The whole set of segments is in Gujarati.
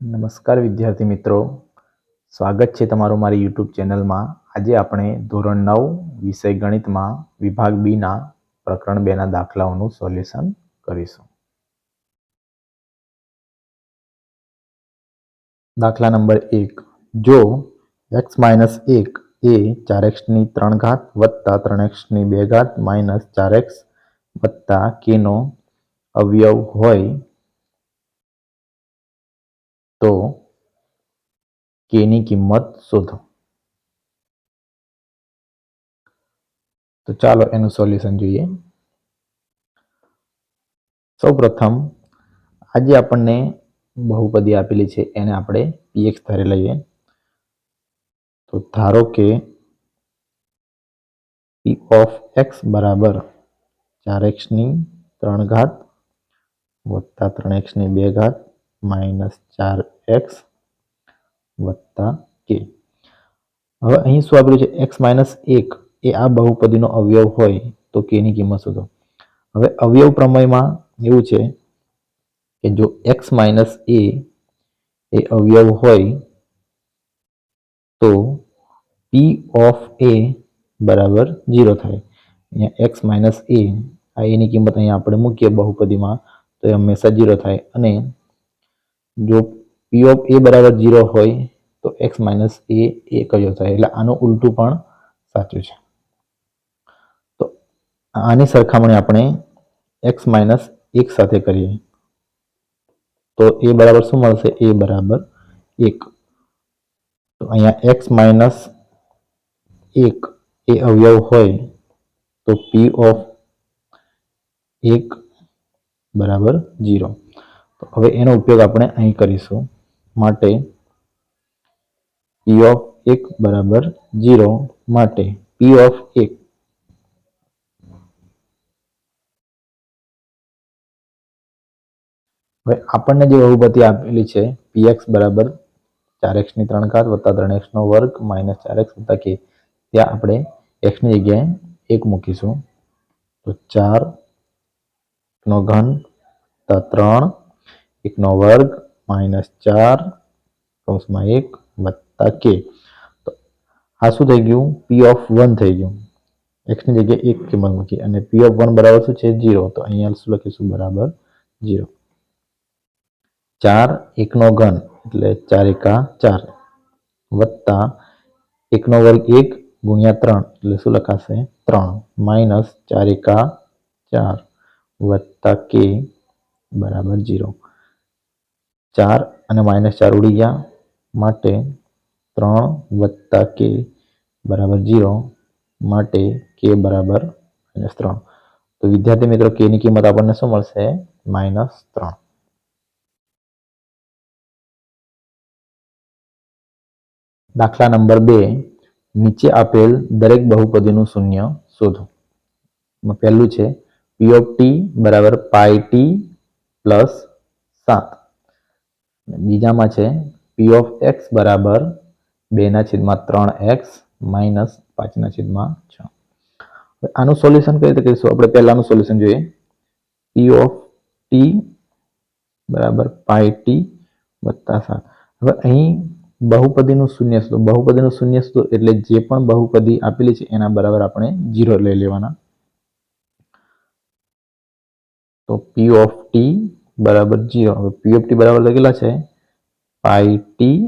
નમસ્કાર વિદ્યાર્થી મિત્રો. સ્વાગત છે તમારું મારી યુટ્યુબ ચેનલમાં. આજે આપણે ધોરણ નવ વિષય ગણિતમાં વિભાગ બીના પ્રકરણ બેના દાખલાઓનું સોલ્યુશન કરીશું. દાખલા નંબર એક. જો એક્સ માઇનસ એક એ ચાર એક્સની ત્રણ ઘાત વત્તા ત્રણ એક્સની બે ઘાત માઇનસ ચાર એક્સ વત્તા કેનો અવયવ હોય તો કે ની કિંમત શોધો. તો ચાલો એનું સોલ્યુશન જોઈએ. સૌપ્રથમ, આજે આપણને બહુપદી આપેલી છે, એને આપણે પીએક્સ ધારે લઈએ. તો ધારો કે પી ઓફ એક્સ બરાબર ચાર એક્સની ત્રણ ઘાત વત્તા ત્રણ એક્સની બે ઘાત માઇનસ ચાર એક્સ વત્તા કે. હવે અહીં શું આપેલું છે? એક્સ માઇનસ એક એ આ બહુપદીનો અવયવ હોય તો કે ની કિંમત શોધો હવે અવયવ પ્રમેયમાં એવું છે કે જો એક્સ માઇનસ એ એ અવયવ હોય તો પી ઓફ એ બરાબર ઝીરો થાય. અહીંયા એક્સ માઇનસ એ આ એની કિંમત અહીંયા આપણે મૂકીએ બહુપદીમાં તો એ હંમેશા ઝીરો થાય અને જો પી ઓફ એ બરાબર ઝીરો હોય, તો એક્સ માઇનસ એ એ કયો થાય? એટલે આનું ઉલટું પણ સાચું છે. તો આની સરખામણી આપણે એક્સ માઇનસ એક સાથે કરીએ. તો એ બરાબર શું મળશે? એ બરાબર એક. તો અહીંયા એક્સ માઇનસ એક એ અવયવ હોય, તો પી ઓફ એક બરાબર ઝીરો તો હવે એનો ઉપયોગ આપણે અહીં કરીશું. માટે પી ઓફ એક બરાબર ઝીરો માટે પી ઓફ એક. હવે આપણને જે બહુપદી આપેલી છે પી એક્સ બરાબર ચાર એક્સની ત્રણ ઘાત વત્તા ત્રણ એક્સનો વર્ગ માઇનસ ચાર એક્સ વત્તા કે ત્યાં આપણે એક્સની જગ્યાએ એક મૂકીશું. તો ચાર નો ઘન ત્રણ એકનો વર્ગ માઇનસ ચાર કૌંસમાં એક વત્તા કે. તો આ શું થઈ ગયું? પી ઓફ વન થઈ ગયું. એક્સની જગ્યાએ એક કિંમત મૂકી અને પી ઓફ વન બરાબર શું છે? જીરો તો અહીંયા શું લખીશું? બરાબર જીરો ચાર એકનો ઘન, એટલે ચાર એકા ચાર વત્તા એકનો વર્ગ એક ગુણ્યા ત્રણ, એટલે શું લખાશે? ત્રણ. માઇનસ ચાર એકા ચાર વત્તા કે બરાબર ઝીરો ચાર અને માઇનસ ચાર ઉડી ગયા માટે ત્રણ વત્તા કે બરાબર ઝીરો માટે કે બરાબર માઇનસ ત્રણ. તો વિદ્યાર્થી મિત્રો, કે ની કિંમત આપણને શું મળશે? માઇનસ ત્રણ. દાખલા નંબર બે, નીચે આપેલ દરેક બહુપદીનું શૂન્ય શોધો. પહેલું છે પી ઓફ ટી બરાબર પાઈ ટી પ્લસ સાત. બીજામાં છે પી ઓફ એક્સ બરાબર બેના છેદમાં ત્રણ એક્સ માઇનસ પાંચના છેદમાં છ. આનું સોલ્યુશન કઈ રીતે કરીશું? આપણે પહેલાનું સોલ્યુશન જોઈએ. પી ઓફ ટી બરાબર પાઈ ટી વત્તા સાત. હવે અહીં બહુપદીનું શૂન્ય સ્તો બહુપદીનું શૂન્ય સ્તો એટલે જે પણ બહુપદી આપેલી છે એના બરાબર આપણે જીરો લઈ લેવાના. તો પી ઓફ ટી બરાબર જીરો. હવે પીએફટી બરાબર લખેલા છે. પાઈ ટી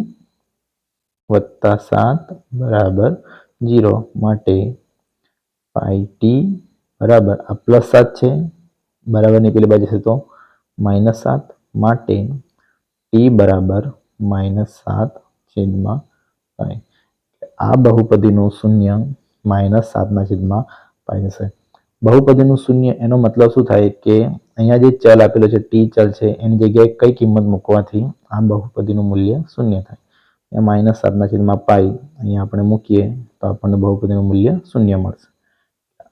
વત્તા સાત બરાબર જીરો માટે પાઈ ટી બરાબર આ પ્લસ સાત છે. બરાબરની પેલી બાજુ છે તો માઇનસ સાત માટે ટી બરાબર માઇનસ સાત છેદમાં પાઈ. આ બહુપદીનું શૂન્ય માઇનસ સાતના છેદમાં પાઈ જશે. બહુપદીનું શૂન્ય એનો મતલબ શું થાય કે અહીંયા જે ચલ આપેલો છે, ટી ચલ છે, એની જગ્યાએ કઈ કિંમત મૂકવાથી આ બહુપદીનું મૂલ્ય શૂન્ય થાય. એ માઇનસ સાતના છેદમાં પાઈ અહીંયા આપણે મૂકીએ તો આપણને બહુપદીનું મૂલ્ય શૂન્ય મળશે.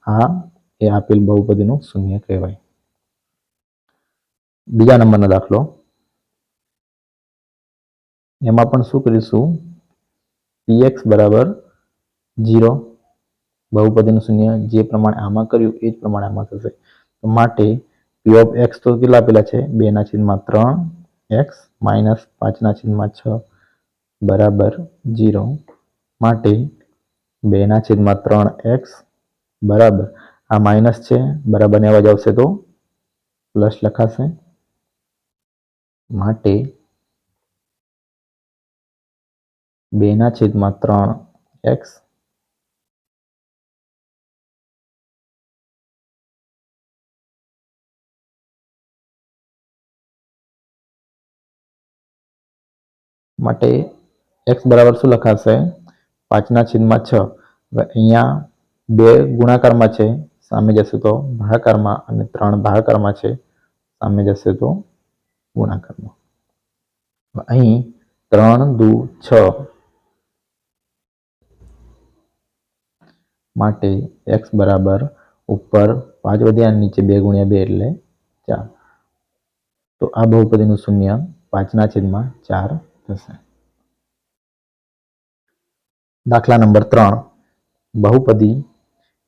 આ એ આપેલ બહુપદીનું શૂન્ય કહેવાય. બીજા નંબરનો દાખલો. એમાં પણ શું કરીશું? પીએક્સ બરાબર ઝીરો બહુપદીનું શૂન્ય જે પ્રમાણે આમાં કર્યું એ જ પ્રમાણે આમાં થશે. તો માટે પી ઓફ એક્સ તો કેટલા આપેલા છે? બેના છેદમાં ત્રણ એક્સ માઇનસ પાંચના છેદમાં છ બરાબર જીરો માટે બેના છેદમાં ત્રણ એક્સ બરાબર. આ માઇનસ છે બરાબરને અવાજ આવશે તો પ્લસ લખાશે. માટે બેના છેદમાં ત્રણ એક્સ માટે એક્સ બરાબર શું લખાશે? પાંચના છેદમાં છ. અહીંયા બે ગુણાકારમાં છે, સામે જશે તો ભાગાકારમાં અને ત્રણ ભાગાકારમાં છે, સામે જશે તો ગુણાકારમાં. અહીં ત્રણ, દુ, છ માટે એક્સ બરાબર ઉપર પાંચ વધ્યા નીચે બે ગુણ્યા બે એટલે ચાર. તો આ બહુપદીનું શૂન્ય પાંચના છેદમાં ચાર. થશે. દાખલા નંબર ત્રણ. બહુપદી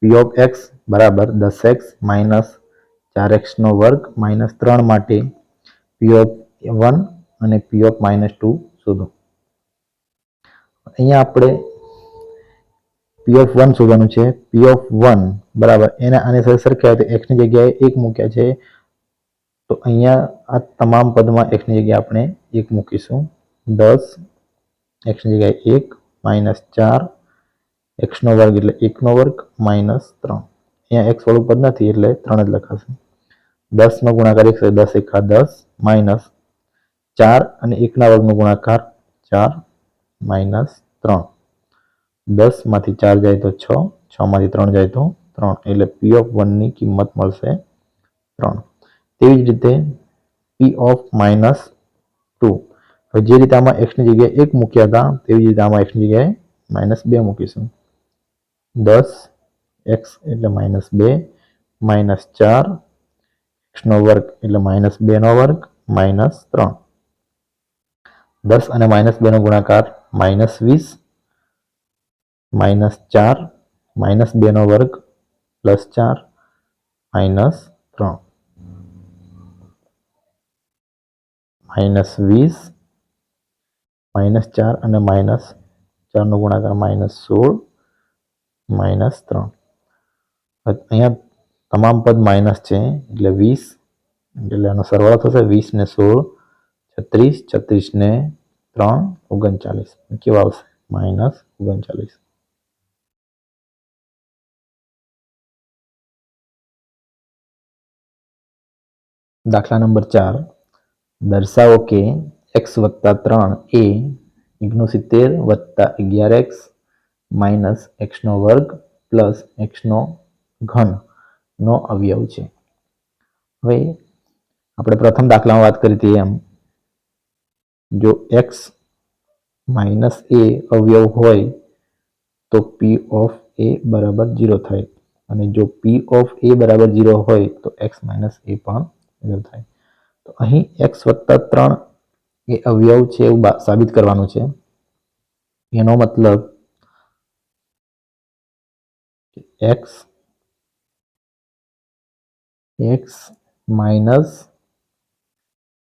પી ઓફ એક્સ બરાબર દસ એક્સ માઇનસ ચાર એક્સનો વર્ગ માઇનસ ત્રણ માટે પી ઓફ વન અને પી ઓફ માઇનસ ટુ શોધો. અહીંયા આપણે પી ઓફ વન શોધવાનું છે. પી ઓફ વન બરાબર એને આને સાથે સરખાવે તો એક્સની જગ્યાએ એક મૂક્યા છે. તો અહીંયા આ તમામ પદમાં એક્સની જગ્યાએ આપણે એક મૂકીશું. દસ એક્સની જગ્યાએ એક માઇનસ ચાર એક્સનો વર્ગ એટલે એકનો વર્ગ માઇનસ ત્રણ અહીંયા એક્સ વાળું પદ નથી એટલે ત્રણ જ લખાશે દસનો ગુણાકાર એક છે દસ એકા દસ માઇનસ ચાર અને એકના વર્ગનો ગુણાકાર ચાર માઇનસ ત્રણ દસમાંથી ચાર જાય તો છ છમાંથી ત્રણ જાય તો ત્રણ એટલે પી ઓફ વનની કિંમત મળશે ત્રણ તેવી જ રીતે પી ઓફ માઇનસ ટુ હવે જે રીતે આમાં એક્સની જગ્યાએ એક મૂક્યા હતા, તેવી રીતે આમાં એક્સની જગ્યાએ માઇનસ બે મૂકીશું. દસ એક્સ એટલે માઇનસ બે માઇનસ ચાર એક્સનો વર્ગ એટલે માઇનસ બેનો વર્ગ માઇનસ ત્રણ. દસ અને માઇનસ બેનો ગુણાકાર માઇનસ વીસ માઇનસ ચાર માઇનસ બેનો વર્ગ પ્લસ ચાર માઇનસ ત્રણ. માઇનસ વીસ માઇનસ ચાર અને માઇનસ ચારનો ગુણાકાર માઇનસ સોળ માઇનસ ત્રણ. અહીંયા તમામ પદ માઇનસ છે, એટલે વીસ, એટલે આનો સરવાળો થશે વીસ ને સોળ, છત્રીસ છત્રીસ ને ત્રણ, ઓગણચાલીસ. કેવા આવશે? માઇનસ ઓગણચાલીસ. દાખલા નંબર ચાર. દર્શાવો કે એક્સ વત્તા ત્રણ એ ઓગણસિત્તેર વત્તા અગિયાર એક્સ માઇનસ એક્સનો વર્ગ પ્લસ એક્સનો ઘનનો અવયવ છે. હવે આપણે પ્રથમ દાખલામાં વાત કરી હતી એમ. જો એક્સ માઇનસ એ અવયવ હોય તો પી ઓફ એ બરાબર ઝીરો થાય. અને જો પી ઓફ એ બરાબર ઝીરો હોય તો એક્સ માઇનસ એ પણ ઝીરો થાય. તો અહીં એક્સ વત્તા ત્રણ એ અવયવ છે એવું સાબિત કરવાનું છે. એનો મતલબ એક્સ એક્સ માઇનસ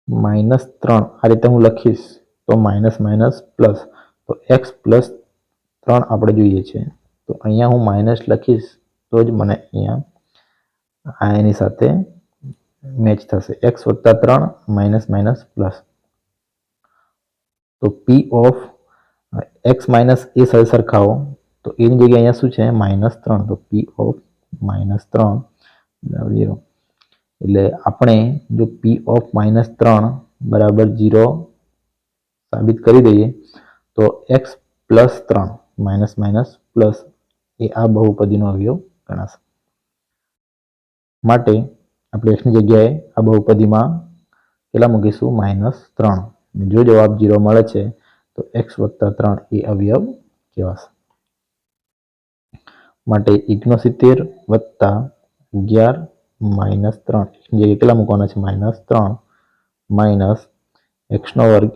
માઇનસ ત્રણ. આ રીતે હું લખીશ તો માઇનસ માઇનસ પ્લસ તો એક્સ પ્લસ ત્રણ આપણે જોઈએ છે. તો અહીંયા હું માઇનસ લખીશ તો જ મને અહીંયા આ એની સાથે મેચ થશે. એક્સ વત્તા ત્રણ માઇનસ માઇનસ પ્લસ તો P of x minus a સાથે સરખાવો તો એની જગ્યાએ અહીંયા શું છે? માઇનસ ત્રણ. તો પી ઓફ માઇનસ ત્રણ. બરાબર ઝીરો એટલે આપણે જો પી ઓફ માઇનસ ત્રણ બરાબર ઝીરો સાબિત કરી દઈએ, તો એક્સ પ્લસ ત્રણ માઇનસ માઇનસ પ્લસ એ આ બહુપદીનો અવયવ ગણાશે. માટે આપણે એક્સની જગ્યાએ આ બહુપદીમાં કેટલા મૂકીશું? માઇનસ ત્રણ. જો જવાબ જીરો મળે છે, તો એક્સ વત્તા ત્રણ એ અવયવ કહેવાશે. માટે ઇગ્નોસિત્તેર વત્તા અગિયાર માઇનસ ત્રણ. જે કેટલા મૂકવાના છે માઇનસ ત્રણ માઇનસ એક્સનો વર્ગ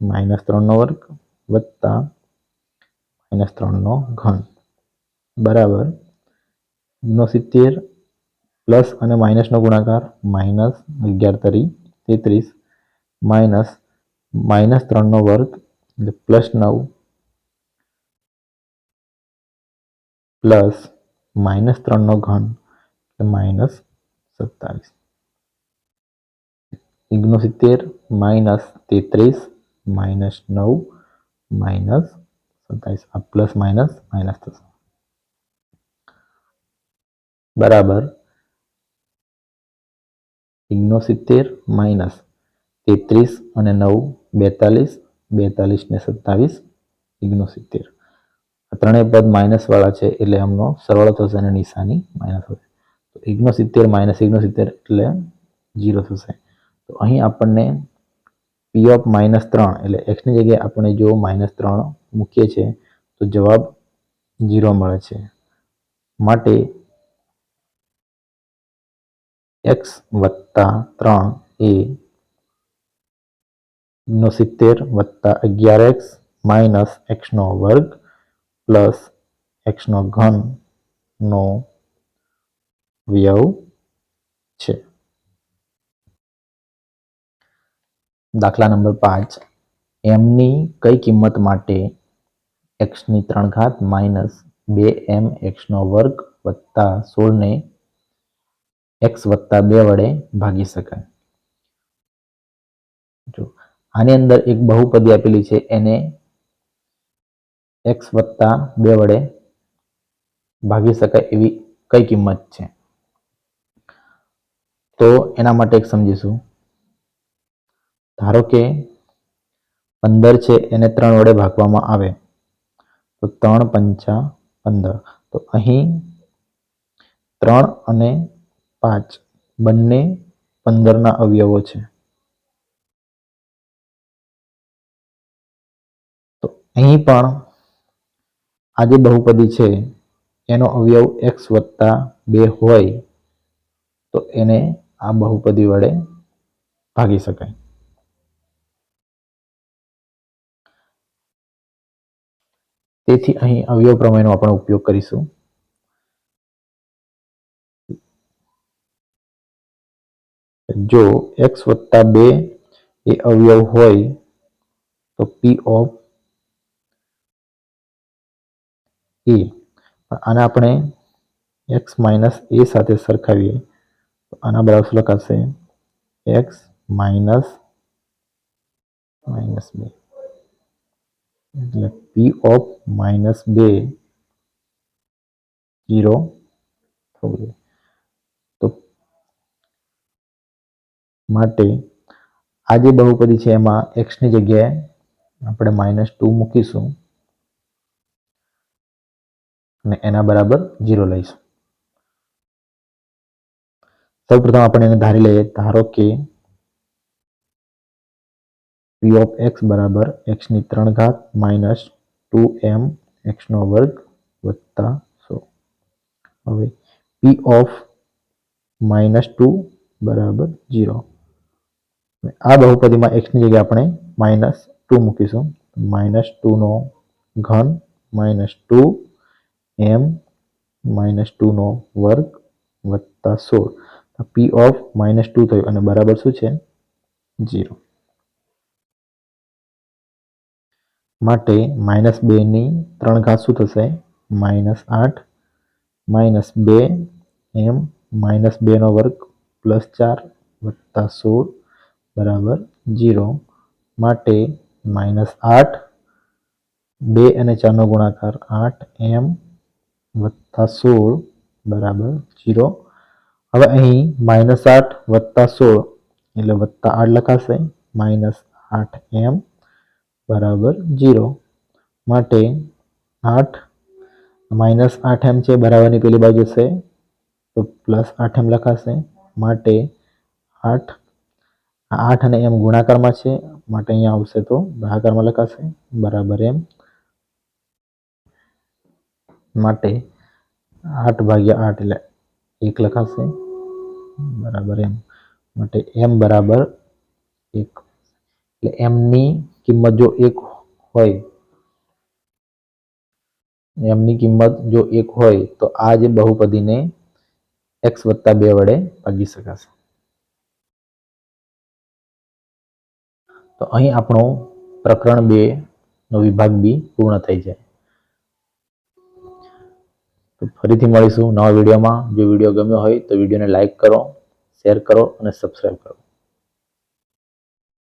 માઇનસ ત્રણનો વર્ગ વત્તા માઇનસ ત્રણનો ઘન. બરાબર. ઇગ્નોસિત્તેર પ્લસ અને માઇનસનો ગુણાકાર માઇનસ અગિયાર તરી તેત્રીસ માઇનસ માઇનસ ત્રણનો વર્ગ, એટલે પ્લસ નવ, પ્લસ માઇનસ ત્રણનો ઘન, એટલે માઇનસ સત્તાવીસ. ઓગણસિત્તેર માઇનસ તેત્રીસ માઇનસ નવ માઇનસ સત્તાવીસ. આ પ્લસ માઇનસ માઇનસ થશે. બરાબર. ઓગણસિત્તેર માઇનસ તેત્રીસ અને નવ, બેતાલીસ બેતાલીસ ને સત્તાવીસ ઓગણસિત્તેર આ ત્રણેય પદ માઇનસ વાળા છે એટલે એમનો સરવાળો થશે અને નિશાની માઇનસ હશે તો ઓગણસિત્તેર માઇનસ ઓગણસિત્તેર એટલે જીરો થશે. તો અહીં આપણને પી ઓફ માઇનસ ત્રણ એટલે એક્સની જગ્યાએ આપણે જો માઇનસ ત્રણ મૂકીએ છીએ તો જવાબ જીરો મળે છે. માટે એક્સ વત્તા ત્રણ એ નો સિત્તેર વત્તા અગિયાર એક્સ માઇનસ એક્સનો વર્ગ પ્લસ એક્સનો ઘન નો વ્યવ છે. દાખલા નંબર પાંચ. એમની કઈ કિંમત માટે એક્સની ત્રણ ઘાત માઇનસ બે એમ એક્સનો વર્ગ વત્તા સોળને એક્સ વત્તા બે વડે ભાગી શકાય. આની અંદર એક બહુપદી આપેલી છે, એને એક્સ વત્તા બે વડે ભાગી શકાય એવી કઈ કિંમત છે. તો એના માટે એક સમજીશું. ધારો કે પંદર છે, એને ત્રણ વડે ભાગવામાં આવે. તો ત્રણ પંચા પંદર. તો અહીં ત્રણ અને પાંચ બંને પંદરના અવયવો છે. અહીં પણ આ જે બહુપદી છે. એનો અવયવ એક્સ વત્તા બે હોય તો એને આ બહુપદી વડે ભાગી શકાય. તેથી અહીં અવયવ પ્રમેયનો આપણે ઉપયોગ કરીશું. જો એક્સ વત્તા બે એ અવયવ હોય તો પી ઓફ એ. આને આપણે એક્સ માઇનસ એ સાથે સરખાવીએ. તો આના બરાબર શું લખાશે એક્સ માઇનસ માઇનસ બે. એટલે પી ઓફ માઇનસ બે જીરો થવું તો માટે આ જે બહુપદી છે એમાં એક્સની જગ્યાએ આપણે માઇનસ ટુ મૂકીશું. અને એના બરાબર જીરો લઈશું. સૌપ્રથમ આપણે એને ધારી લઈએ, ધારો કે પી ઓફ એક્સ બરાબર એક્સની ત્રણ ઘાત માઇનસ ટુ એમ એક્સનો વર્ગ વત્તા સો. હવે પી ઓફ માઇનસ ટુ બરાબર જીરો આ બહુપદીમાં એક્સની જગ્યાએ આપણે માઇનસ ટુ મૂકીશું. માઇનસ ટુનો ઘન માઇનસ ટુ એમ માઇનસ ટુનો વર્ગ વત્તા સોળ. પી ઓફ માઇનસ ટુ થયું અને બરાબર શું છે? જીરો માટે માઇનસ બેની ત્રણ ઘાત શું થશે? માઇનસ આઠ. માઇનસ બે એમ માઇનસ બેનો વર્ગ પ્લસ ચાર વત્તા સોળ બરાબર જીરો માટે માઇનસ આઠ. બે અને ચારનો ગુણાકાર આઠ એમ વત્તા સોળ બરાબર જીરો હવે અહીં માઇનસ આઠ વત્તા સોળ એટલે વત્તા આઠ લખાશે. માઇનસ આઠ એમ બરાબર જીરો માટે આઠ, માઇનસ આઠ એમ છે બરાબરની પેલી બાજુ છે. તો પ્લસ આઠ એમ લખાશે. માટે આઠ આઠ અને એમ ગુણાકારમાં છે. માટે અહીંયા આવશે તો ભાગાકારમાં લખાશે. બરાબર એમ. માટે આઠ ભાગ્યા આઠ એટલે એક લખાશે. બરાબર એમ. માટે એમ બરાબર એક. એટલે એમની કિંમત જો એક હોય, એમની કિંમત જો એક હોય તો આ જે બહુપદીને એક્સ વત્તા બે વડે ભાગી શકાશે. તો અહીં આપણો પ્રકરણ બે નો વિભાગ બી પૂર્ણ થઈ જાય. તો ફરીથી મળીશું નવા વિડીયોમાં. જો વીડિયો ગમ્યો હોય તો વિડીયોને લાઇક કરો, શેર કરો અને સબસ્ક્રાઈબ કરો.